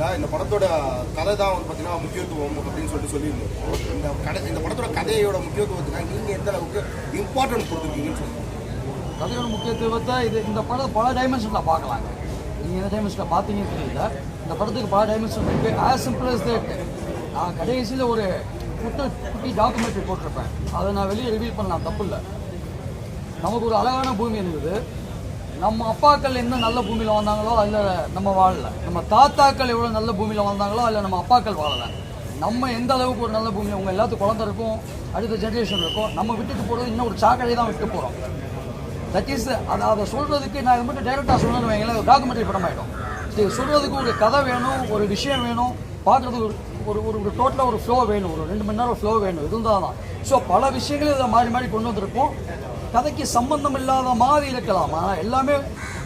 பேட்டியில் இந்த படத்தோட கதை தான் வந்து பார்த்தீங்கன்னா முக்கியத்துவம் அப்படின்னு சொல்லிட்டு சொல்லியிருந்தோம் இந்த கதை இந்த படத்தோட கதையோட முக்கியத்துவத்துக்காக நீங்கள் எந்த அளவுக்கு இம்பார்ட்டன்ட் கொடுத்துருக்கீங்கன்னு சொல்லுங்கள் கதையோட முக்கியத்துவத்தை இது இந்த படம் பல டைமென்ஷனில் பார்க்கலாங்க நீங்கள் எந்த டைமென்ஷனில் பார்த்தீங்கன்னு தெரியல. இந்த படத்துக்கு பல டைமென்ஷன் இருக்குது ஆஸ் சிம்பிள் அஸ் that. நான் கடைசியில் ஒரு குட்ட குட்டி டாக்குமெண்ட்ரி போட்டிருப்பேன். அதை நான் வெளியே ரிவீல் பண்ணலாம். தப்பு இல்லை. நமக்கு ஒரு அழகான பூமி இருந்தது நம்ம அப்பாக்கள் என்ன நல்ல பூமியில் வந்தாங்களோ அதில் நம்ம வாழல. நம்ம தாத்தாக்கள் எவ்வளோ நல்ல பூமியில் வந்தாங்களோ அதில் நம்ம அப்பாக்கள் வாழலை. நம்ம எந்த அளவுக்கு ஒரு நல்ல பூமியில் உங்கள் எல்லாத்துக்கும் குழந்தை இருக்கும் அடுத்த ஜென்ரேஷன் இருக்கும் நம்ம விட்டுட்டு போகிறது இன்னும் ஒரு சாக்கடை தான் விட்டு போகிறோம் தட் இஸ் அதை அதை சொல்கிறதுக்கு நான் இது மட்டும் டேரெக்டாக சொல்லணும்னு வைங்களேன் டாக்குமெண்ட்ரி படம் ஆகிடும் சரி சொல்கிறதுக்கு ஒரு கதை வேணும் ஒரு விஷயம் வேணும் பார்க்குறதுக்கு ஒரு ஒரு ஒரு ஒரு டோட்டலாக ஒரு ஃப்ளோ வேணும் ஒரு ரெண்டு மணி நேரம் ஃப்ளோ வேணும் இருந்தால் தான் ஸோ பல விஷயங்களும் இதை மாறி மாறி கொண்டு வந்திருப்போம் கதைக்கு சம்பந்தம் இல்லாத மாதிரி இருக்கலாம். ஆனால் எல்லாமே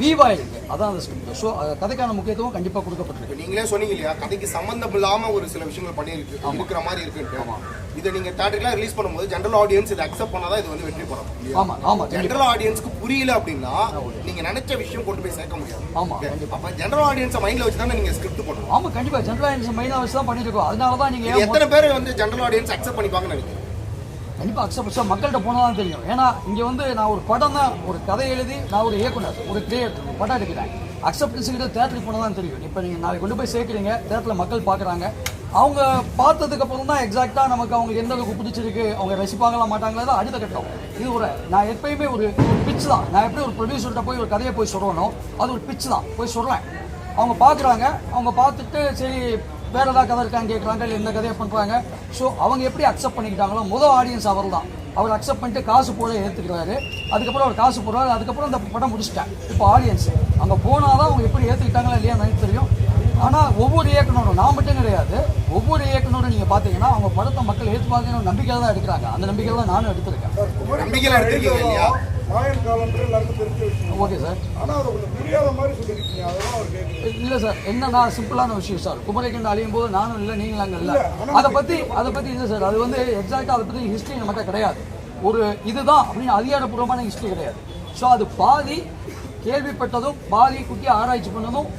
வீவாக இருக்கு. அதான் அந்த ஸ்கிரிப்ட் ஸோ கதைக்கான முக்கியத்துவம் கண்டிப்பாக கொடுக்கப்பட்டிருக்கு. நீங்களே சொன்னீங்க இல்லையா? கதைக்கு சம்மந்தம் இல்லாமல் ஒரு சில விஷயங்கள் பண்ணியிருக்கு. இருக்கிற மாதிரி இருக்குன்ட்டு. இதை நீங்கள் தேட்டரில் ரிலீஸ் பண்ணும்போது ஜென்ரல் ஆடியன்ஸ் இதை அக்செப்ட் பண்ணாதான் இது வந்து வெற்றி படம் ஆமாம் ஆமாம் ஜென்ரல் ஆடியன்ஸ்க்கு புரியல அப்படின்னா நீங்க நினைச்ச விஷயம் கொண்டு போய் சேர்க்க முடியாது. ஆமாம் கண்டிப்பாக அப்ப ஜெனரல் ஆடியன்ஸை மைண்ட்ல வச்சு தானே நீங்க ஸ்கிரிப்ட் பண்ணணும் ஆமாம் கண்டிப்பாக ஜென்ரல் இன்ஸ் மைனாக வச்சு தான் பண்ணிட்டு இருக்கோம். அதனால தான் நீங்கள் இது எத்தனை பேர் வந்து ஜெனரல் ஆடியன்ஸ் அக்செப்ட் பண்ணிப்பாங்கன்னு நினைக்கிறேன் கண்டிப்பாக அக்செப்ட் சார் மக்கள்கிட்ட போனால் தான் தெரியும். ஏன்னா இங்கே வந்து நான் ஒரு படம் தான் ஒரு கதை எழுதி நான் ஒரு இயக்குனர் ஒரு கிரியேட்டர் படம் எடுக்கிறேன். அக்செப்டன்ஸ் கிட்ட தேட்டருக்கு போனால் தான் தெரியும். இப்போ நீங்கள் நாளைக்கு கொண்டு போய் சேர்க்குறீங்க தேட்டரில் மக்கள் பார்க்குறாங்க. அவங்க பார்த்ததுக்கு அப்புறம் தான் எக்ஸாக்டாக நமக்கு அவங்க எந்த அளவுக்கு பிடிச்சிருக்கு அவங்க ரசிப்பாங்களா மாட்டாங்களா தான் அடுத்த கட்டம். இது ஒரு நான் எப்பயுமே ஒரு ஒரு பிச் தான். நான் எப்படி ஒரு ப்ரொடியூசர்கிட்ட போய் ஒரு கதையை போய் சொல்லணும். அது ஒரு பிச் தான். போய் சொல்கிறேன் அவங்க பார்க்குறாங்க. அவங்க பார்த்துட்டு சரி வேற ஏதாவது கதை இருக்கான்னு கேட்குறாங்க இல்லை இந்த கதையை பண்ணுறாங்க ஸோ அவங்க எப்படி அக்செப்ட் பண்ணிக்கிட்டாங்களோ முதல் ஆடியன்ஸ் அவர் தான் அவர் அக்செப்ட் பண்ணிட்டு காசு போட ஏற்றுக்கிறாரு அதுக்கப்புறம் அவர் காசு போடுறாரு. அதுக்கப்புறம் அந்த படம் முடிச்சிட்டேன் இப்போ ஆடியன்ஸ் அங்கே போனால் தான் அவங்க எப்படி ஏற்றுக்கிட்டாங்களா இல்லையா எனக்கு தெரியும். ஆனால் ஒவ்வொரு இயக்குனரும் நான் மட்டும் கிடையாது ஒவ்வொரு இயக்குனரும் நீங்கள் பார்த்தீங்கன்னா அவங்க படத்தை மக்கள் ஏற்றுப்பாங்கன்னு நம்பிக்கையில் தான் எடுக்கிறாங்க. அந்த நம்பிக்கையில் தான் நானும் எடுத்திருக்கேன். இல்லையா? மாயன் காலம்ன்றது எல்லாருக்கும் தெரிஞ்ச விஷயம். Okay sir. ஆனா அதை கொஞ்சம் புரியாத மாதிரி சொல்லிருக்கீங்க. அதெல்லாம் அவர் கேட்கல. இல்ல சார் என்னன்னா சிம்பிளான விஷயம் சார். குமரிக்கண்டு அழியும் போது நானும் இல்லை நீங்களும் அங்கே இல்லை. அதை பத்தி அதை பத்தி இல்லை சார் அது வந்து எக்ஸாக்டா அதை பத்தி ஹிஸ்டரி நம்மகிட்ட கிடையாது. ஒரு இதுதான் அப்படின்னு அதிகாரப்பூர்வமான ஹிஸ்டரி கிடையாது. ஸோ அது பாதி கேள்விப்பட்டதும் பாதி குட்டி ஆராய்ச்சி பண்ணதும்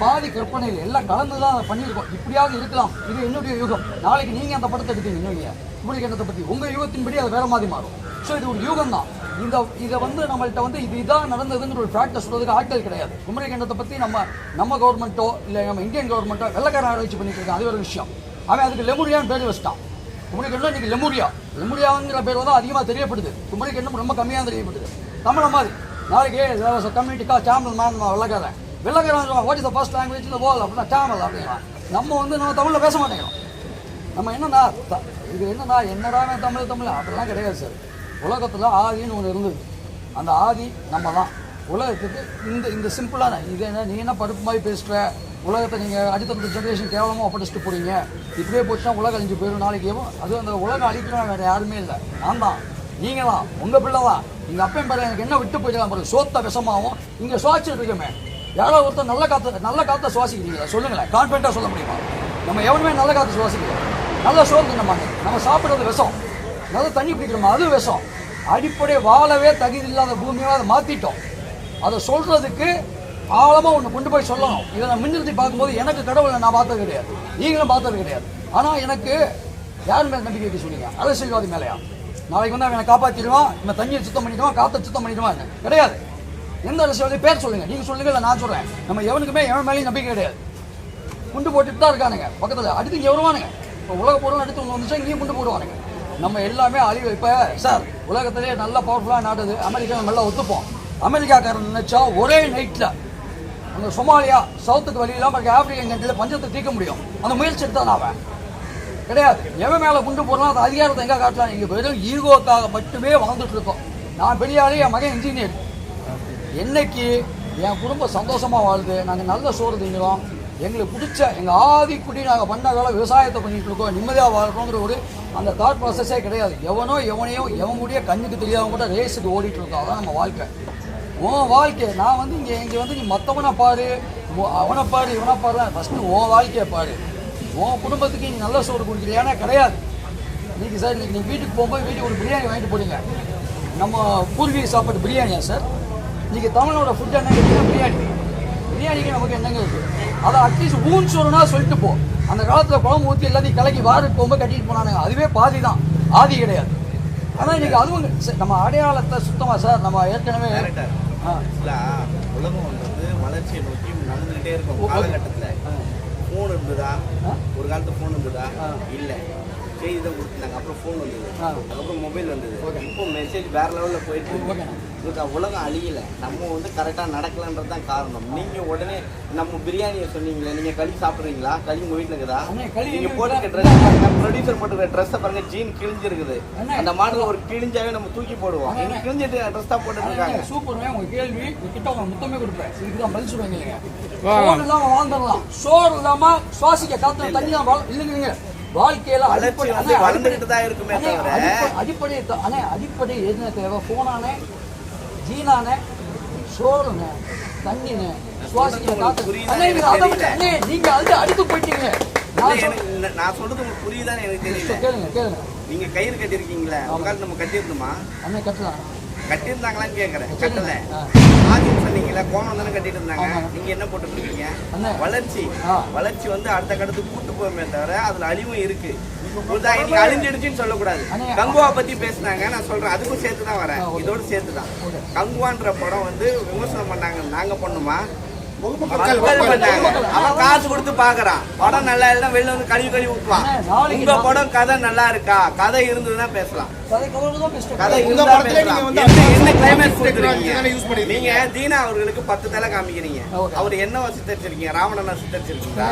பாதி கற்பனையில் எல்லாம் கலந்து தான் அதை பண்ணியிருக்கோம். இப்படியாவது இருக்கலாம். இது என்னுடைய யுகம். நாளைக்கு நீங்கள் அந்த படத்தை எடுத்தீங்க இன்னும் குமரிக்கண்டத்தை பற்றி உங்கள் யுகத்தின்படி அது வேற மாதிரி மாறும். ஸோ இது ஒரு யுகம் தான். இந்த இதை வந்து நம்மள்ட்ட வந்து இது இதான் நடந்ததுங்கிற ஒரு ஃபேக்டை சொல்றதுக்கு ஆட்கள் கிடையாது. குமரிக்கண்டத்தை பற்றி நம்ம நம்ம கவர்மெண்ட்டோ இல்லை நம்ம இந்தியன் கவர்மெண்ட்டோ வெள்ளக்காரன் ஆராய்ச்சி பண்ணிட்டு இருக்கான். அது ஒரு விஷயம். அவன் அதுக்கு லெமுரியான்னு பேர் வச்சிட்டான். குமரிக்கண்டம் இன்னைக்கு லெமுரியா. லெமுரியாங்கிற பேர் வந்து அதிகமாக தெரியப்படுது. குமரிக்கண்டம் ரொம்ப கம்மியாக தெரியப்படுது. தமிழ மாதிரி. நாளைக்கு கம்யூனிட்டிக்கா சாமல் மேன் வெள்ளக்காரன். வெள்ளக்காரன் what is the first language இந்த வேர்ல்ட் அப்படின்னா தமிழ் அப்படின்னா. நம்ம வந்து நம்ம தமிழில் பேச மாட்டேங்கிறோம். நம்ம என்னன்னா த- இது என்னன்னா என்னடா தமிழ் தமிழ்? அப்படிலாம் கிடையாது சார் உலகத்தில் ஆதின்னு ஒன்று இருந்தது. அந்த ஆதி நம்ம தான் உலகத்துக்கு இந்த இந்த சிம்பிளான இது என்ன நீ என்ன பருப்பு மாதிரி பேசுகிற உலகத்தை நீங்கள் அடுத்தடுத்த ஜென்ரேஷன் கேவலமாக ஒப்படைச்சிட்டு போறீங்க. இப்படியே போச்சுன்னா உலகம் அழிஞ்சு போயிடும். நாளைக்கு எவன் அது அந்த உலகம் அழிக்கிறோம் வேறு யாருமே இல்லை. நான் தான். நீங்கள் தான் உங்கள் பிள்ளை தான். எங்கள் அப்பையும் பாரு எனக்கு என்ன விட்டு போயிடலாம் பாருங்கள் சோத்த விஷமாவும் இங்கே சுவாச்சிட்டு இருக்கமே யாரோ ஒருத்தர் நல்ல காற்று நல்ல காற்றை சுவாசிக்கிறீங்களா சொல்லுங்களேன். கான்ஃபிடண்ட்டாக சொல்ல முடியுமா? நம்ம எவனுமே நல்ல காற்று சுவாசிக்கிறோம் நல்ல சோறு தின்ன மாட்டேன் நம்ம சாப்பிட்றது விஷம். நல்ல தண்ணி குடிக்கிறோமா? அது விஷம். அடிப்படை வாழவே தகுதி இல்லாத பூமியை அதை மாற்றிட்டோம் அதை சொல்கிறதுக்கு ஆழமாக ஒன்று கொண்டு போய் சொல்லணும். இதை நான் முன்னிறுத்தி பார்க்கும்போது எனக்கு கடவுளை நான் பார்த்தது கிடையாது. நீங்களும் பார்த்தது கிடையாது. ஆனால் எனக்கு யார் மேலே நம்பிக்கை வைக்க சொன்னீங்க? அரசியல்வாதி மேலேயா? நாளைக்கு வந்து அவனை காப்பாற்றிடுவான் இவன் தண்ணியை சுத்தம் பண்ணிடுவான் காற்றை சுத்தம் பண்ணிடுவான் கிடையாது. எந்த அரசியல்வாதி பேர் சொல்லுங்க. நீங்கள் சொல்லுங்க இல்லை நான் சொல்கிறேன் நம்ம எவனுக்குமே எவன் மேலேயும் நம்பிக்கை கிடையாது. குண்டு போட்டுட்டு தான் இருக்கானுங்க. பக்கத்தில் அடுத்து இங்கே வருவானுங்க. இப்போ உலக பொருள் அடுத்து ஒன்று வந்துச்சா இங்கேயும் குண்டு போடுவானுங்க. நம்ம எல்லாமே அழிவு. இப்போ சார் உலகத்திலேயே நல்ல பவர்ஃபுல்லாக நாடுது. அமெரிக்கா நல்லா ஒத்துப்போம். அமெரிக்காக்காரன் நினைச்சா ஒரே நைட்டில் அந்த சொமாலியா சவுத்துக்கு வழியெல்லாம் பாருங்க ஆப்பிரிக்கன் கண்ட்ரியில் பஞ்சத்தை தீர்க்க முடியும். அந்த முயற்சி எடுத்தான் அவன். கிடையாது. எவன் மேலே குண்டு போடலாம் அது அதிகாரத்தை எங்கே காட்டலாம் இங்கே வெறும் ஈகோக்காக மட்டுமே வாழ்ந்துட்டு இருக்கோம். நான் பெரிய என் மகன் இன்ஜினியர் என்னைக்கு என் குடும்பம் சந்தோஷமாக வாழுது நாங்கள் நல்ல சோறு திங்கிறோம் எங்களுக்கு பிடிச்ச எங்கள் ஆதிக்குடி குடி நாங்கள் பண்ண வேலை விவசாயத்தை பண்ணிட்டு இருக்கோம். நிம்மதியாக வாழ்கிறோங்கிற ஒரு அந்த தாட் ப்ராசஸே கிடையாது. எவனோ எவனையோ எவன் கூடிய கண்ணுக்கு தெரியாதவங்க கூட ரேஸுக்கு ஓடிட்டு இருக்கோம். அதான் நம்ம வாழ்க்கை. உன் வாழ்க்கை நான் வந்து இங்கே இங்கே வந்து நீ மற்றவனை பாரு அவனை பாரு இவனை பாரு ஃபஸ்ட்டு உன் வாழ்க்கையை பாரு. உன் குடும்பத்துக்கு நீ நல்ல சோறு கொடுக்குறியானா கிடையாது. இன்றைக்கி சார் இன்றைக்கி நீ வீட்டுக்கு போகும்போது வீட்டுக்கு ஒரு பிரியாணி வாங்கிட்டு போடுங்க நம்ம பூர்வீக சாப்பாடு பிரியாணியா சார் இன்னைக்கு தமிழோட ஃபுட் என்ன கேட்டீங்கன்னா பிரியாணி பிரியாணிக்கு நமக்கு என்னங்க இருக்கு அதை அட்லீஸ்ட் ஊன் சோறுனா சொல்லிட்டு போ அந்த காலத்துல குழம்பு ஊற்றி எல்லாத்தையும் கலக்கி வாருக்கு போகும்போது கட்டிட்டு போனானுங்க அதுவே பாதி தான் ஆதி கிடையாது ஆனா இன்னைக்கு அதுவும் நம்ம அடையாளத்தை சுத்தமா சார் நம்ம ஏற்கனவே. ஆ, இல்ல, உலகம் வந்து வளர்ச்சியை நோக்கி நடந்துகிட்டே இருக்கும். காலகட்டத்துல. ஃபோன் இருந்ததா. ஒரு காலத்துல ஃபோன் இருந்ததா. இல்ல செய்தி தான் கொடுத்துருந்தாங்க அப்புறம் ஃபோன் வந்தது. அதுக்கப்புறம் மொபைல் வந்தது ஓகே. இப்போ மெசேஜ் வேற லெவல்ல போயிட்டு. இதுக்கு உலகம் அழியல. நம்ம வந்து கரெக்டா நடக்கலன்றது தான் காரணம். நீங்க உடனே நம்ம பிரியாணியை சொன்னீங்களே நீங்க களி சாப்பிடுறீங்களா? களி உங்க வீட்டுல இருக்குதா? அண்ணே, களி நீங்க எங்க போட்டுக்க வீட்ல- ட்ரெஸ் பாருங்க ப்ரொடியூசர் போட்டுக்கிற ட்ரெஸ்ஸை பாருங்க ஜீன் கிழிஞ்சிருக்குது. அந்த மாடல் ஒரு கிழிஞ்சாவே நம்ம தூக்கி போடுவோம். இன்னைக்கு கிழிஞ்சிட்டு ட்ரெஸ் தான் போட்டுட்டு இருக்காங்க. சூப்பர்ங்க உங்க கேள்வி கிட்ட உங்க முத்தமே கொடுப்பேன். இதுக்கு தான் பதில் சொல்லுவீங்க இல்லைங்க வாழ்ந்துடலாம். சோறு இல்லாம சுவாசிக்க காத்து தண்ணி தான் இல்லைங்க வாழ்க்கையில அடிப்படை வளர்ந்துகிட்டு தான் இருக்குமே தவிர. அடிப்படை- அடிப்படை என்ன தேவை? போனானே ஜீனானே சோறுனே தண்ணினே சுவாசிக்க உங்களுக்கு காத்து. புரியுதா அண்ணே நீங்க அதை விட்டு. அண்ணே நீங்க அது அடுத்து போயிட்டீங்க நான் சொல்றது உங்களுக்கு புரியுதான்னு எனக்கு தெரியல. கேளுங்க கேளுங்க. நீங்க கயிறு கட்டிருக்கீங்களா உட்காந்து நம்ம கட்டியிருந்தோமா அண்ணே கட்டலாம். கட்டியிருந்தாங்களான்னு கேக்குறேன். கட்டல. ஆதின்னு சொன்னீங்களா கோணம் தானே கட்டிட்டு இருந்தாங்க. நீங்க என்ன அண்ணே. வளர்ச்சி. வளர்ச்சி வந்து அடுத்த கடத்துக்கு கூட்டு போகுமே தவிர அதுல அழிவும் இருக்கு. அழிஞ்சிடுச்சுன்னு சொல்லக்கூடாது. கங்குவா பத்தி பேசுனாங்க. நான் சொல்றேன். அதுக்கும் சேர்த்து தான் வரேன். இதோட சேர்த்து தான். கங்குவான்ற படம் வந்து விமர்சனம் பண்ணாங்க. நாங்க பண்ணுமா. அவன் காசு கொடுத்து பாக்குறான். படம் நல்லா இல்லைன்னா வெளில வந்து கழுவி கழுவி ஊத்துவான். உங்க படம் கதை நல்லா இருக்கா? கதை இருந்ததுன்னா பேசலாம். நீங்க தானே அவர்களுக்கு பத்து தலை காமிக்கிறீங்க. அவர் என்ன சித்தரிச்சிருக்கீங்க ராவணனா சித்தரிச்சிருக்கீங்களா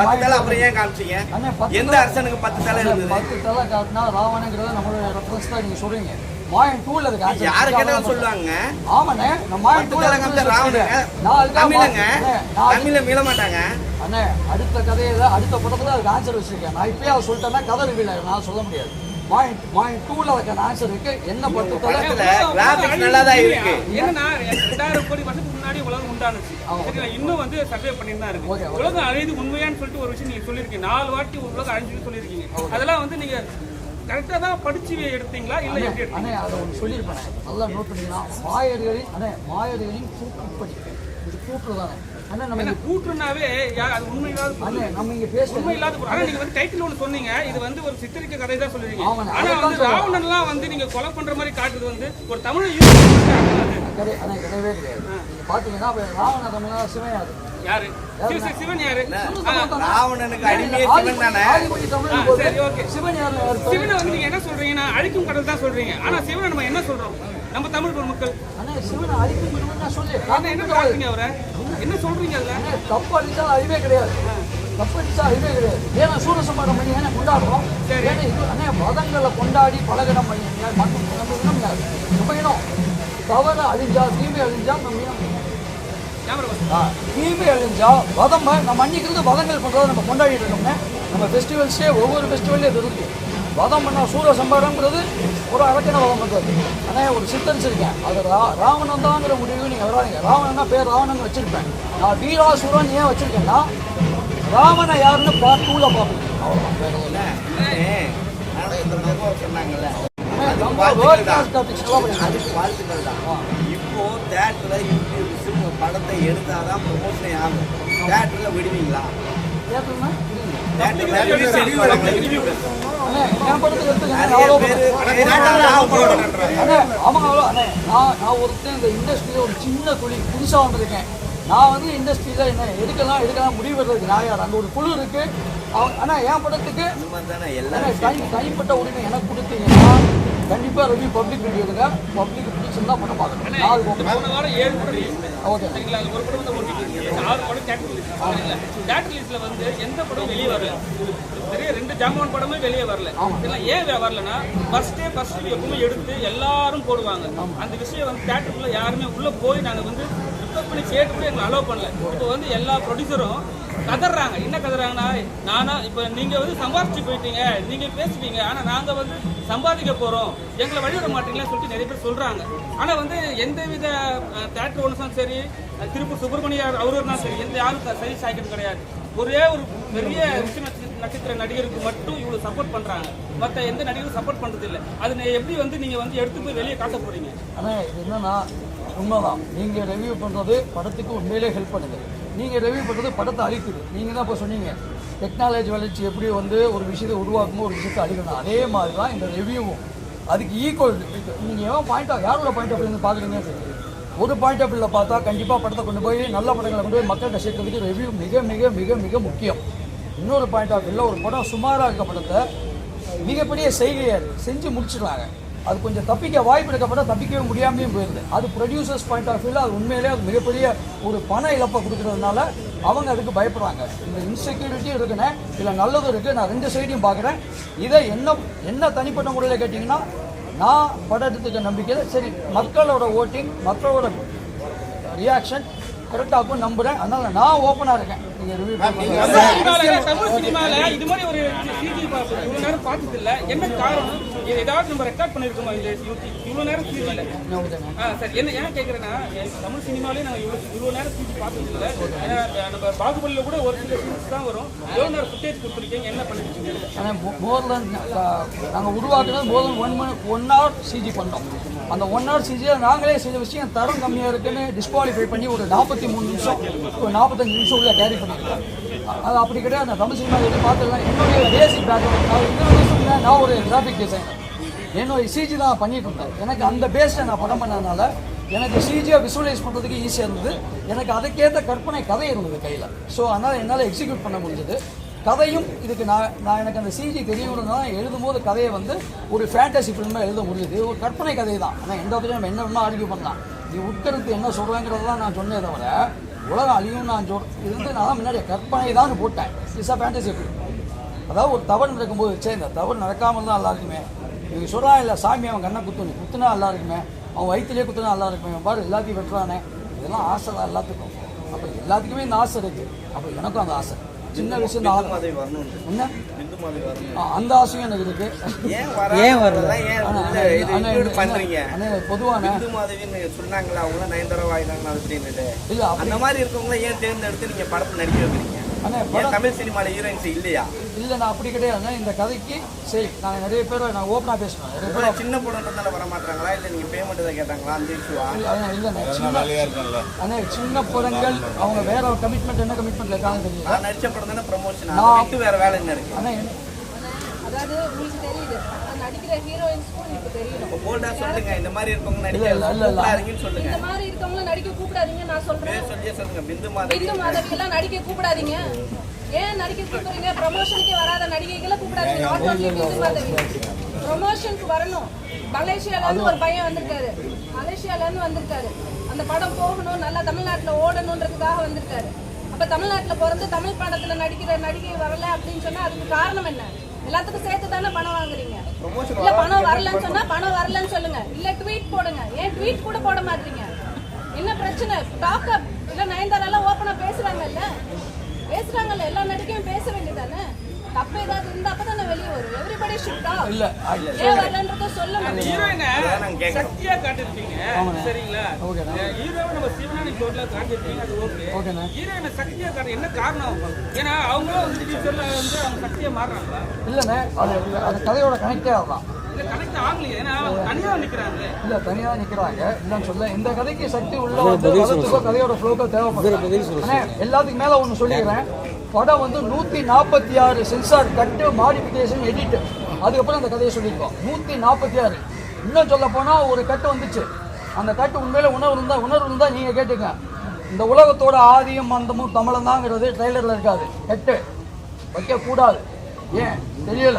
பத்து தலை அப்புறம் ஏன் காமிச்சீங்க? எந்த தலை- அரசனுக்கு பத்து தலை இருந்தது? பத்து தலை காட்டினா ராவணங்கிறத நம்மளோட ரெஃபரன்ஸ் தான் நீங்க சொல்றீங்க. மாயன் டூல இருக்கு. யாரு கேட்டாலும் சொல்லுவாங்க? ஆமாண்ணே மாயன் டூல தலை காமிச்ச ராவணங்க தமிழங்க? தமிழ்ல மீள மாட்டாங்க அண்ணே அடுத்த கதையில அடுத்த படத்துல அதுக்கு ஆன்சர் வச்சிருக்கேன். நான் இப்பயே அதை சொல்லிட்டேன்னா கதை ரிவீல் நான் சொல்ல முடியாது. மாயன் மாயன் டூல அதுக்கான ஆன்சர் இருக்கு. என்ன கிராபிக்ஸ் நல்லா தான் இருக்கு என்னன்னா ரெண்டாயிரம் கோடி வருஷத்துக்கு முன்னாடி உலகம் உண்டானுச்சு. இன்னும் வந்து சர்வே பண்ணிட்டு தான் இருக்கு. உலகம் அழியுது உண்மையான்னு சொல்லிட்டு ஒரு விஷயம் நீங்க சொல்லிருக்கீங்க நாலு வாட்டி உலகம் அழிஞ்சுன்னு சொல்லியிருக்கீங்க. அதெல்லாம் வந்து நீங்க கரெக்டா தான் படிச்சு எடுத்தீங்களா? இல்ல எப்படி அண்ணே அதை ஒன்று சொல்லியிருப்பேன். நல்லா நோட் பண்ணிக்கலாம் மாயர்களின் அண்ணே மாயர்களின் கூற்றுப்படி இது கூற்று தானே யா- அது உண்மை இல்லாத நம்ம இங்க உண்மை. ஆனா நீங்க வந்து டைட்டில் ஒன்று சொன்னீங்க. இது வந்து ஒரு சித்தரிக்க கதை தான் ஆமாண்ணே, ஆனா வந்து. ராவணன்லாம் வந்து நீங்க கொலை பண்ற மாதிரி காட்டுறது வந்து ஒரு தமிழ் யூஸ் கிடையாது அண்ணே கிடையவே கிடையாது. நீங்க பாத்தீங்கன்னா இப்ப ராவண தமிழா சிவன் யாரு? யாரு? சிவ- சிவ- சிவன் யாரு? ராவணனுக்கு அடிமையே சிவன் தானே? சரி, ஓகே. சிவன் யாரு இருப்பாரு? சிவனை வந்து நீங்க என்ன சொல்றீங்கன்னா அழிக்கும் கடல் தான் சொல்றீங்க. ஆனா சிவனை நம்ம என்ன சொல்றோம்? நம்ம தமிழ் மக்கள் அண்ணே சிவனை அழிக்கும் என்ன சொல்றீங்க? தப்பு அடிச்சா அழிவே கிடையாது. தப்பு அடிச்சா அழிவே கிடையாது. ஏன்னா சூரசம்பாரம் பண்ணி ஏன்னா கொண்டாடுறோம். ஏன்னா இது அண்ணே மதங்களை கொண்டாடி பலகிடம் பண்ணி நம்ம இனம் தவறு அழிஞ்சா தீமை அழிஞ்சா நம்ம இனம். தீமை அழிஞ்சா வதம் நம்ம அன்னைக்கு வதங்கள் பண்றதை நம்ம கொண்டாடிட்டு இருக்கோம்னே நம்ம ஃபெஸ்டிவல்ஸே ஒவ்வொரு ஃபெஸ்டிவல்லையும் இருக்கு. வதம் பண்ணா சூர சம்பாரம்ங்கிறது ஒரு அரக்கனை வதம் பண்றது ஆனால் ஒரு சித்தரிச்சிருக்கேன் அது ரா ராவணன் தாங்கிற முடிவு நீங்கள் வராதீங்க. ராவணன்னா பேர் ராவணன் வச்சிருப்பேன். நான் வீராசுரன் ஏன் வச்சிருக்கேன்னா ராவண யாருன்னு பார்ட் டூவில் பார்ப்பேன் அவ்வளோதான் வேற எதுவும் இல்லை. ஏன், ஆனா இந்த மகன் சொன்னாங்க அண்ணே, நம்ம வேர்ல்ட் கிளாஸ் டாபிக்ஸ் எல்லாம் பண்ணிக்கலாம் அதுக்கு வாழ்த்துக்கள் தான். இப்போ தேட்டர்ல யூடியூப் படத்தை எடுத்தாதான் ப்ரொமோஷனே ஆகும். தேட்டர்ல விடுவீங்களா? கேட்கணும்னா ஒருத்தன் இந்த இண்டஸ்ட்ரியில் ஒரு சின்ன துளி புதுசாக வந்திருக்கேன். நான் வந்து இண்டஸ்ட்ரியில் என்ன எடுக்கலாம் எடுக்கலாம் முடிவு எடுறதுக்கு நான் யார்? அங்கே ஒரு குழு இருக்கு. அண்ணா என் படத்துக்கு தானே தனிப்பட்ட உரிமை எனக்கு கொடுத்தீங்கன்னா கண்டிப்பாக ரிவ்யூ பப்ளிக் எடுங்க பப்ளிக் பிடிச்சிருந்தா படம் பார்க்கணும். ஏழு படம். ஓகே. சரிங்களா? ஒரு படம் வந்து ஓடிட்டு ஆறு படம் தேட்டர் தேட்டர் ரிலீஸ்ல வந்து எந்த படம் வெளியே வரல. பெரிய ரெண்டு ஜாமான் படமே வெளியே வரல. இதெல்லாம் ஏன் வரலன்னா ஃபர்ஸ்ட் டே ஃபர்ஸ்ட் எப்பவுமே எடுத்து எல்லாரும் போடுவாங்க. அந்த விஷயம் வந்து தேட்டருக்குள்ள யாருமே உள்ள போய் நாங்க வந்து ரிக்வஸ்ட் பண்ணி கூட எங்களை அலோவ் பண்ணல. இப்போ வந்து எல்லா ப்ரொடியூசரும் கதறாங்க. என்ன கதறாங்கன்னா நானா இப்போ நீங்க வந்து சம்பாதிச்சு போயிட்டீங்க. நீங்க பேசுவீங்க. ஆனா நாங்க வந்து சம்பாதிக்க போறோம். எங்களை வழிவிட மாட்டீங்களா சொல்லிட்டு நிறைய பேர் சொல்றாங்க. ஆனா வந்து எந்த வித தேட்டர் ஒன்றும் சரி திருப்பூர் சுப்பிரமணியார் அவரும் சரி எந்த யாரும் சரி சாய்க்கிறது கிடையாது. ஒரே ஒரு பெரிய விஷய நட்ச- நட்சத்திர நடிகருக்கு மட்டும் இவ்வளவு சப்போர்ட் பண்றாங்க. மத்த எந்த நடிகரும் சப்போர்ட் பண்றது இல்ல அது எப்படி வந்து நீங்க வந்து எடுத்து போய் வெளியே காட்ட போறீங்க? ஆனால் இது என்னன்னா உண்மைதான். நீங்கள் ரெவியூ பண்ணுறது படத்துக்கு உண்மையிலே ஹெல்ப் பண்ணுது. நீங்கள் ரிவ்யூ பண்ணுறது படத்தை அழிக்குது. நீங்கள் தான் இப்போ சொன்னீங்க. டெக்னாலஜி வளர்ச்சி எப்படி வந்து ஒரு விஷயத்தை உருவாக்கணும் ஒரு விஷயத்தை அழிக்கணும் அதே மாதிரி தான் இந்த ரிவ்யூவும் அதுக்கு ஈக்குவல் நீங்கள் எவன் பாயிண்ட் ஆஃப் யாரோட பாயிண்ட் ஆஃப் வியூ பார்க்குறீங்க ஒரு பாயிண்ட் ஆஃப் வியூவில் பார்த்தா கண்டிப்பாக படத்தை கொண்டு போய் நல்ல படங்களை கொண்டு போய் மக்கள்கிட்ட சேர்க்கறதுக்கு ரிவ்யூ மிக மிக மிக மிக முக்கியம். இன்னொரு பாயிண்ட் ஆஃப் வியூவில் ஒரு படம் சுமாராக இருக்க படத்தை மிகப்பெரிய செய்கையை செஞ்சு முடிச்சிடுறாங்க அது கொஞ்சம் தப்பிக்க வாய்ப்பு இருக்கப்பட்ட தப்பிக்கவே முடியாமையும் போயிருது. அது ப்ரொடியூசர்ஸ் பாயிண்ட் ஆஃப் வியூவில் அது உண்மையிலே அது மிகப்பெரிய ஒரு பண இழப்பை கொடுக்கறதுனால அவங்க அதுக்கு பயப்படுறாங்க. இந்த இன்செக்யூரிட்டியும் இருக்குன்னு இல்லை நல்லதும் இருக்குது நான் ரெண்டு சைடையும் பார்க்குறேன். இதை என்ன என்ன தனிப்பட்ட முறையில் கேட்டிங்கன்னா நான் படத்துக்கு நம்பிக்கையில் சரி மக்களோட ஓட்டிங் மக்களோட ரியாக்ஷன் கரெக்டாக நம்புகிறேன் அதனால் நான் ஓப்பனாக இருக்கேன். தமிழ் சினிமால இது மாதிரி ஒரு சிஜி இவ்வளவு நேரம் பார்த்தது இல்ல என்ன காரணம் இது ஏதாவது நம்ம ரெக்கார்ட் பண்ணிருக்கோமா இந்த இவ்வளவு நேரம் சிஜில ஆ சார் என்ன ஏன் கேக்குறேன்னா எ- தமிழ் சினிமாலே நாங்க இவ்வளவு இவ்வளவு நேரம் சிஜி பார்த்தது இல்ல ஏன்னா நம்ம பாகுபலியில கூட ஒரு சில சீன்ஸ் தான் வரும் எவ்வளவு நேரம் ஃபுட்டேஜ் கொடுத்துருக்கீங்க என்ன பண்ணிருக்கீங்க ஆனால் மோர் நாங்கள் உருவாக்குனது மோர் தென் ஒன் மணி ஒன் ஹவர் சிஜி பண்ணோம் அந்த ஒன் ஹவர் சிஜியில் நாங்களே சில விஷயம் தரம் கம்மியாக இருக்குன்னு டிஸ்குவாலிஃபை பண்ணி ஒரு நாற்பத்தி மூணு நிமிஷம் ஒரு நாற்பத்தஞ்சு நிமிஷம் உள்ள கேரி பண்ணியிருக்கோம் அது அப்படி கிடையாது. அந்த தமிழ் சினிமா எது பார்த்துலாம் என்னுடைய பேசிக் பேக்ரவுண்ட் நான் இன்னொரு சொன்னேன் நான் ஒரு கிராஃபிக் டிசைனர் என்னோட சிஜி தான் பண்ணிட்டு இருந்தேன். எனக்கு அந்த பேஸில் நான் படம் பண்ணதுனால எனக்கு சிஜியை விசுவலைஸ் பண்ணுறதுக்கு ஈஸியாக இருந்தது. எனக்கு அதுக்கேற்ற கற்பனை கதை இருந்தது கையில். ஸோ அதனால் என்னால் எக்ஸிக்யூட் பண்ண முடிஞ்சது. கதையும் இதுக்கு நான் நான் எனக்கு அந்த சிஜி தெரியணும்னா எழுதும் போது கதையை வந்து ஒரு ஃபேண்டசி ஃபிலிமாக எழுத முடியுது. ஒரு கற்பனை கதை தான் ஆனால் எந்த இடத்துல நம்ம என்ன வேணுமோ ஆர்கியூ பண்ணலாம். நீ உட்கருத்து என்ன சொல்கிறாங்கிறது தான் நான் சொன்னே தவிர உலகம் அழியும் நான் சொல் இது வந்து நான் முன்னாடி கற்பனை தான் போட்டேன். இட்ஸ் ஃபேண்டசி ஃபிலிம் அதாவது ஒரு தவறு நடக்கும்போது சரி இந்த தவறு நடக்காமல் தான் நல்லா இருக்குமே. இவங்க சொல்கிறான் இல்லை சாமி அவன் கண்ணை குத்துணும் குத்துனா நல்லா இருக்குமே. அவன் வயிற்றுலேயே குத்துனா நல்லா இருக்குமே. பாரு எல்லாத்தையும் வெட்டுறானே. இதெல்லாம் ஆசை தான் எல்லாத்துக்கும். அப்போ எல்லாத்துக்குமே இந்த ஆசை இருக்குது அப்போ எனக்கும் அந்த ஆசை. சின்ன விஷயம் தான் என்ன? அந்த ஆசையும் எனக்கு இருக்கு. ஏன் வர ஏன் வரல? ஏன் பண்றீங்க. பொதுவான சொன்னாங்களா அவங்க நயன்தாரா வாயிலாங்க அப்படின்னுட்டு. இல்ல அந்த மாதிரி இருக்கவங்கள ஏன் தேர்ந்தெடுத்து நீங்க படத்துல நடிக்க வைக்கிறீங்க? ஆனா ஏன் படம் தமிழ் சினிமால ஹீரோயின்ஸ் இல்லையா? இல்லை நான் அப்படி கிடையாது. இந்த கதைக்கு சரி நாங்கள் நிறைய பேர் நான் ஓப்பனாக பேசுவேன். நிறைய பேர் சின்ன படம்ன்றதால வர மாட்டாங்களா? இல்ல நீங்க பேமெண்ட் தான் கேட்டாங்களா? அந்த இஷ்யூவா இல்ல, சின்ன அண்ணே சின்ன படங்கள் அவங்க வேற ஒரு கமிட்மெண்ட் என்ன கமிட்மெண்ட்ல இருக்காங்கன்னு தெரியல நான் நடிச்ச படம் தானே ப்ரமோஷன் நான் வேற வேலை என்ன இருக்கு. அண்ணா அதாவது உங்களுக்கு தெரியுது அது நடிக்கிற ஹீரோயின்ஸ்க்கும் தெரியணும். போல்டா சொல்லுங்க. இந்த மாதிரி இருக்கவங்க சொல்லுங்க. இந்த மாதிரி இருக்கவங்கள நடிக்க கூப்பிடாதீங்க நான் சொல்றேன். பேர் சொல்லியே சொல்லுங்க. பிந்து மாதவி. பிந்து மாதவி எல்லாம் நடிக்க கூப்பிடாதீங்க. ஏன் நடிக்க கூப்பிடுறீங்க? ப்ரமோஷனுக்கே வராத நடிகைகளை கூப்பிடாதீங்க. Not only Bindu Madhavi. ப்ரமோஷனுக்கு வரணும். மலேசியால இருந்து ஒரு பையன் வந்திருக்காரு. மலேசியால இருந்து வந்திருக்காரு. அந்த படம் போகணும். நல்லா தமிழ்நாட்டுல ஓடணுன்றதுக்காக வந்திருக்காரு. அப்ப தமிழ்நாட்டுல பிறந்து தமிழ் படத்துல நடிக்கிற நடிகை வரல அப்படின்னு சொன்னா அதுக்கு காரணம் என்ன? எல்லாத்துக்கும் சேர்த்து தானே பணம் வாங்குறீங்க? இல்ல பணம் வரலன்னு சொன்னா பணம் வரலன்னு சொல்லுங்க. இல்ல ட்வீட் போடுங்க. ஏன் ட்வீட் கூட போட மாட்டீங்க? என்ன பிரச்சனை? டாக் அப் இல்ல நயன்தாரா எல்லாம் ஓப்பனா பேசுறாங்கல்ல? பேசுறாங்கல்ல எல்லா நடிகையும் பேச வேண்டியதானே? தப்பு ஏதாவது இருந்தா அப்பதானே வெளியே வரும் எவ்ரிபடி ஷுட் டாக் இல்ல ஏன் வரலன்றத நாங்க கேட்கறோம். சக்தியா காட்டிருப்பீங்க சரிங்களா? ஓகேண்ணா. ஹீரோவை நம்ம சிவனானி ரோட்ல காட்டிருப்பீங்க அது ஓகே ஓகேண்ணா ஹீரோயினை சக்தியா காட்ட என்ன காரணம் ஏன்னா அவங்களும் வந்து ஃபியூச்சர்ல வந்து அவங்க சக்தியா மாறுறாங்களா? இல்லைண்ணே அது கதையோட கனெக்டே ஆகலாம் இல்ல கனெக்ட் ஆகலையே. ஏன்னா அவங்க தனியா நிக்கிறாங்க. இல்ல தனியா நிக்கிறாங்க. இல்லன்னு சொல்ல இந்த கதைக்கு சக்தி உள்ள வந்து கதையோட தேவைப்படுது அண்ணே, எல்லாத்துக்கும் மேல ஒண்ணு சொல்லிக்கிறேன் படம் வந்து நூத்தி நாற்பத்தி ஆறு சென்சார் கட்டு மாடிஃபிகேஷன் எடிட் அதுக்கப்புறம் அந்த கதையை சொல்லியிருக்கோம். நூத்தி நாற்பத்தி ஆறு. இன்னும் சொல்ல போனா ஒரு கட்டு வந்துச்சு. அந்த கட்டு உண்மையில உணர்வு இருந்தா உணர்வு இருந்தா நீங்க கேட்டுங்க. இந்த உலகத்தோட ஆதியும் மந்தமும் தமிழம் தாங்கிறது ட்ரைலர்ல இருக்காது. கட்டு. வைக்க கூடாது ஏன்? தெரியல.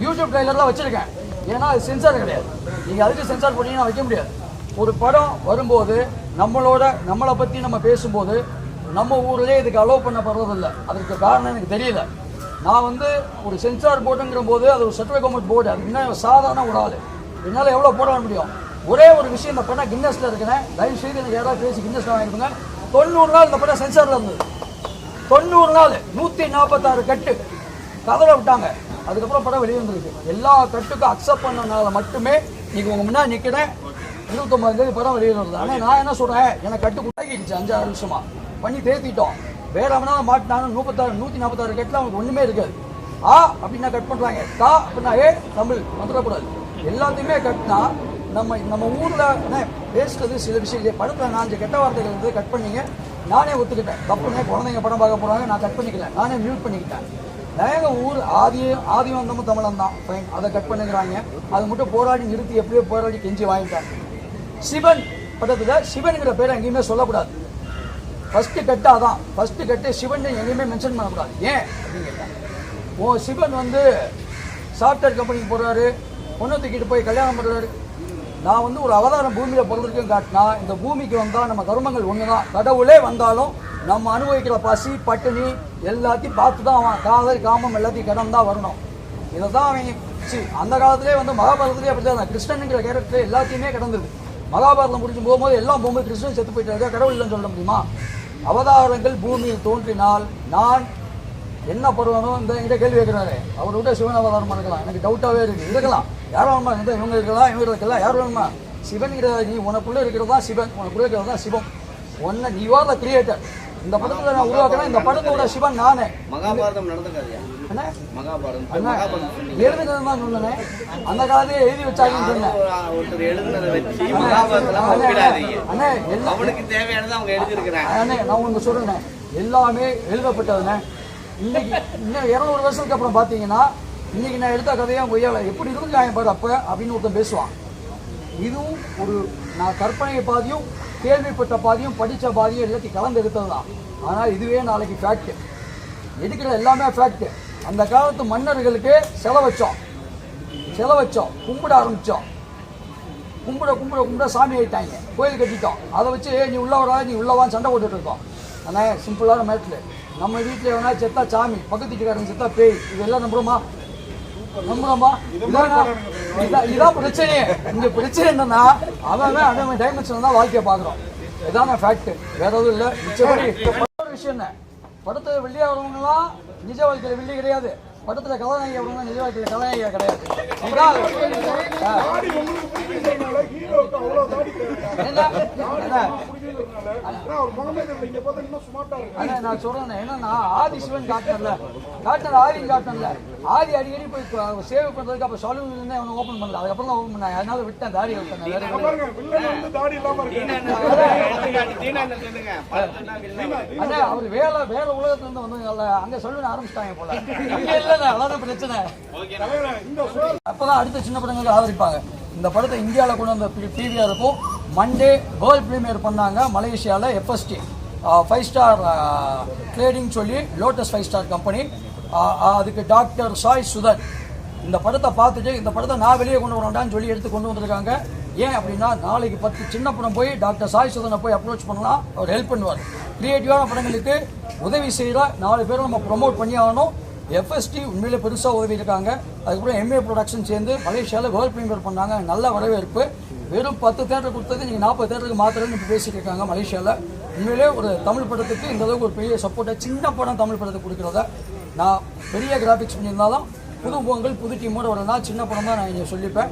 யூடியூப் ட்ரைலர்லாம் வச்சிருக்கேன். ஏன்னா அது சென்சார் கிடையாது. நீங்க அதுக்கு சென்சார் போட்டீங்கன்னா வைக்க முடியாது. ஒரு படம் வரும்போது நம்மளோட நம்மளை பத்தி நம்ம பேசும்போது நம்ம ஊர்லேயே இதுக்கு அலோவ் பண்ண பண்ணப்படுறதில்ல. அதுக்கு காரணம் எனக்கு தெரியல. நான் வந்து ஒரு சென்சார் போர்டுங்கிற போது அது ஒரு சென்ட்ரல் கவர்மெண்ட் போர்டு அது இன்னும் சாதாரண ஒரு ஆள். என்னால் எவ்வளோ போட முடியும்? ஒரே ஒரு விஷயம் இந்த பண்ண கின்னஸில் இருக்கிறேன் தயவு செய்து எனக்கு யாராவது பேசி கின்னஸ்ல வாங்கிடுங்க. தொண்ணூறு நாள் இந்த படம் சென்சாரில் இருந்தது. தொண்ணூறு நாள் நூற்றி நாற்பத்தாறு கட்டு. கதற விட்டாங்க. அதுக்கப்புறம் படம் வெளியே வந்திருக்கு. எல்லா கட்டுக்கும் அக்செப்ட் பண்ணனால மட்டுமே நீங்கள் உங்கள் முன்னாடி நிற்கிறேன் இருபத்தொம்பது தேதி படம் வெளியே வருது ஆனால் நான் என்ன சொல்கிறேன் எனக்கு கட்டு குட்டாக்கிடுச்சு அஞ்சாறு நிமிஷமாக பண்ணி தேத்திட்டோம். வேடாமனா மாட்டினாலும் முப்பத்தாறு நூற்றி நாற்பத்தாறு கட்டில் அவனுக்கு ஒன்றுமே இருக்காது. ஆ அப்படின்னா கட் பண்ணுறாங்க கா அப்படின்னா ஏ தமிழ் வந்துடக்கூடாது எல்லாத்தையுமே கட்டினா நம்ம நம்ம ஊரில் பேசுறது சில விஷயம் இல்லையா படத்தில் கெட்ட வார்த்தைகள் இருந்து கட் பண்ணீங்க. நானே ஒத்துக்கிட்டேன். தப்புனே குழந்தைங்க படம் பார்க்க போகிறாங்க நான் கட் பண்ணிக்கல. நானே மியூட் பண்ணிக்கிட்டேன். நாங்க ஊர் ஆதி ஆதி வந்தமும் தமிழன் தான். ஃபைன் அதை கட் பண்ணுங்கிறாங்க. அது மட்டும் போராடி நிறுத்தி எப்படியோ போராடி கெஞ்சி வாங்கிட்டாங்க. சிவன் படத்தில் சிவனுங்கிற பேர் எங்கேயுமே சொல்லக்கூடாது. ஃபஸ்ட்டு கட்டு அதான். ஃபஸ்ட்டு கட்டு சிவன் எங்கேயுமே மென்ஷன் பண்ணக்கூடாது. ஏன்? அப்படின்னு கேட்டாங்க ஓ சிவன் வந்து சாஃப்ட்வேர் கம்பெனிக்கு போகிறாரு பொண்ணை தூக்கிட்டு போய் கல்யாணம் பண்ணுறாரு நான் வந்து ஒரு அவதாரம் பூமியில் பிறந்திருக்கேன் காட்டினா இந்த பூமிக்கு வந்தால் நம்ம கர்மங்கள் ஒன்று தான் கடவுளே வந்தாலும் நம்ம அனுபவிக்கிற பசி பட்டினி எல்லாத்தையும் பார்த்து தான் அவன் காதல் காமம் எல்லாத்தையும் கடன் தான் வரணும். இதை தான் அவன் சி அந்த காலத்திலே வந்து மகாபாரதத்துலேயே அப்படி தான் கிருஷ்ணனுங்கிற கேரக்டர் எல்லாத்தையுமே கிடந்தது மகாபாரதம் முடிஞ்சு போகும்போது எல்லாம் போகும்போது கிருஷ்ணன் செத்து போயிட்டாரு. கடவுள் இல்லைன்னு சொல்ல முடியுமா? அவதாரங்கள் பூமியில் தோன்றினால் நான் என்ன பருவனோ இந்த என்கிட்ட கேள்வி கேட்குறாரு. அவர் விட சிவன் அவதாரம் இருக்கலாம் எனக்கு டவுட்டாகவே இருக்குது இருக்கலாம். யார் வேணுமா? இந்த இவங்க இருக்கலாம் இவங்க இருக்கலாம். யார் வேணுமா? சிவன் கிடையாது நீ உனக்குள்ளே இருக்கிறதா சிவன்? உனக்குள்ளே இருக்கிறது தான் சிவம்? ஒன்று நீ ஆர் த கிரியேட்டர் இந்த படத்தில் நான் உருவாக்குறேன் இந்த படத்தோட சிவன் நானே. மகாபாரதம் நடந்த கதையா எழுதுனது தான் சொன்னேன். அந்த காலத்திலே எழுதி வச்சாங்கன்னு சொன்னேன். ஒரு- ஒருத்தர் எழுதுனதை வச்சு அண்ணே எல்லாம் அவனுக்கு தேவையானதை அவங்க எழுதியிருக்கிறாங்க. அண்ணே நான் உங்களுக்கு சொல்றேன். எல்லாமே எழுதப்பட்டதுண்ணே. இன்னைக்கு இன்னும் இரநூறு வருஷத்துக்கு அப்புறம் பார்த்தீங்கன்னா இன்னைக்கு நான் எடுத்த கதையா கொய்யால எப்படி இருந்தாங்க பாரு அப்ப அப்படின்னு ஒருத்தன் பேசுவான். இதுவும் ஒரு நான் கற்பனை பாதியும் கேள்விப்பட்ட பாதியும் படித்த பாதியும் எல்லாத்தையும் கலந்து எடுத்தது தான் ஆனால் இதுவே நாளைக்கு ஃபேக்ட் எடுக்கிற எல்லாமே ஃபேக்ட் அந்த காலத்து மன்னர்களுக்கு செலவச்சோம். செலவச்சோம். கும்பிட ஆரம்பித்தோம் கும்பிட கும்பிட கும்பிட சாமி ஆகிட்டாங்க கோயில் கட்டிட்டோம். அதை வச்சு நீ நீ உள்ளவரா நீ உள்ளவான்னு சண்டை போட்டுட்டு இருக்கோம். ஆனால் சிம்பிளான மேட்ரு. நம்ம வீட்டில் எவனா செத்தா சாமி பக்கத்து வீட்டுக்காரன் செத்தா பேய். இதெல்லாம் நம்புறோமா? நம்புறோமா? இதான் இதான் பிரச்சனையே. இங்கே பிரச்சனை என்னன்னா அவன் அவன் டைமென்ஷன் தான் வாழ்க்கையை பார்க்குறோம் இதான ஃபேக்ட் வேற எதுவும் இல்லை. மிச்சபடி ஒரு விஷயம் என்ன? படத்துல வெள்ளியாகிறவங்கலாம் நிஜ வாழ்க்கையில வெள்ளி கிடையாது. படத்துல கதாநாயகி அவங்க நிஜ வாழ்க்கையில கதாநாயகியா கிடையாது? என்ன நான் சொல்றேன் என்னன்னா ஆதி சிவன் காட்டினல காட்டினது ஆதியும் காட்டினல ஆதி அடிக்கடி போய் சேவ் பண்றதுக்கு அப்ப சலூன் இருந்தே அவனை ஓபன் பண்ணல அதுக்கப்புறம் தான் ஓபன் பண்ணாங்க அதனால விட்டேன் தாடி விட்டேன் சொல்லுங்க. அண்ணா அவர் வேலை வேற உலகத்துல இருந்து வந்தவங்கல்ல அங்க சொல்லணும் ஆரம்பிச்சிட்டாங்க போல இங்க அதான் பிரச்சனை அப்பதான் அடுத்த சின்ன படங்கள் ஆதரிப்பாங்க இந்த படத்தை இந்தியாவில் கொண்டு வந்த பிவிஆர் இருக்கும் மண்டே வேர்ல்ட் ப்ரீமியர் பண்ணாங்க மலேசியாவில் எஃப்எஸ்டி ஃபைவ் ஸ்டார் ட்ரேடிங் சொல்லி லோட்டஸ் ஃபைவ் ஸ்டார் கம்பெனி அதுக்கு டாக்டர் சாய் சுதன் இந்த படத்தை பார்த்துட்டு இந்த படத்தை நான் வெளியே கொண்டு வரேன்டான்னு சொல்லி எடுத்து கொண்டு வந்திருக்காங்க. ஏன் அப்படின்னா நாளைக்கு பத்து சின்ன படம் போய் டாக்டர் சாய் சுதனை போய் அப்ரோச் பண்ணலாம். அவர் ஹெல்ப் பண்ணுவார். கிரியேட்டிவான படங்களுக்கு உதவி செய்கிற நாலு பேரும் நம்ம ப்ரொமோட் பண்ணி ஆகணும். எஃப்எஸ்டி உண்மையிலே பெருசாக உதவி இருக்காங்க. அதுக்கப்புறம் எம்ஏ ப்ரொடக்ஷன் சேர்ந்து மலேசியாவில் வேர்ல்ட் ப்ரீமியர் பண்ணாங்க. நல்ல வரவேற்பு. வெறும் பத்து தேட்டர் கொடுத்தது நீங்கள் நாற்பது தேட்டருக்கு மாத்திரன்னு இப்போ பேசிட்டு இருக்காங்க மலேசியாவில் உண்மையிலே ஒரு தமிழ் படத்துக்கு இந்த அளவுக்கு ஒரு பெரிய சப்போர்ட்டாக சின்ன படம் தமிழ் படத்துக்கு கொடுக்குறத நான் பெரிய கிராஃபிக்ஸ் பண்ணியிருந்தாலும் புது முகங்கள் புது டீமோடு வரனா சின்ன படம் தான் நான் இங்கே சொல்லிப்பேன்.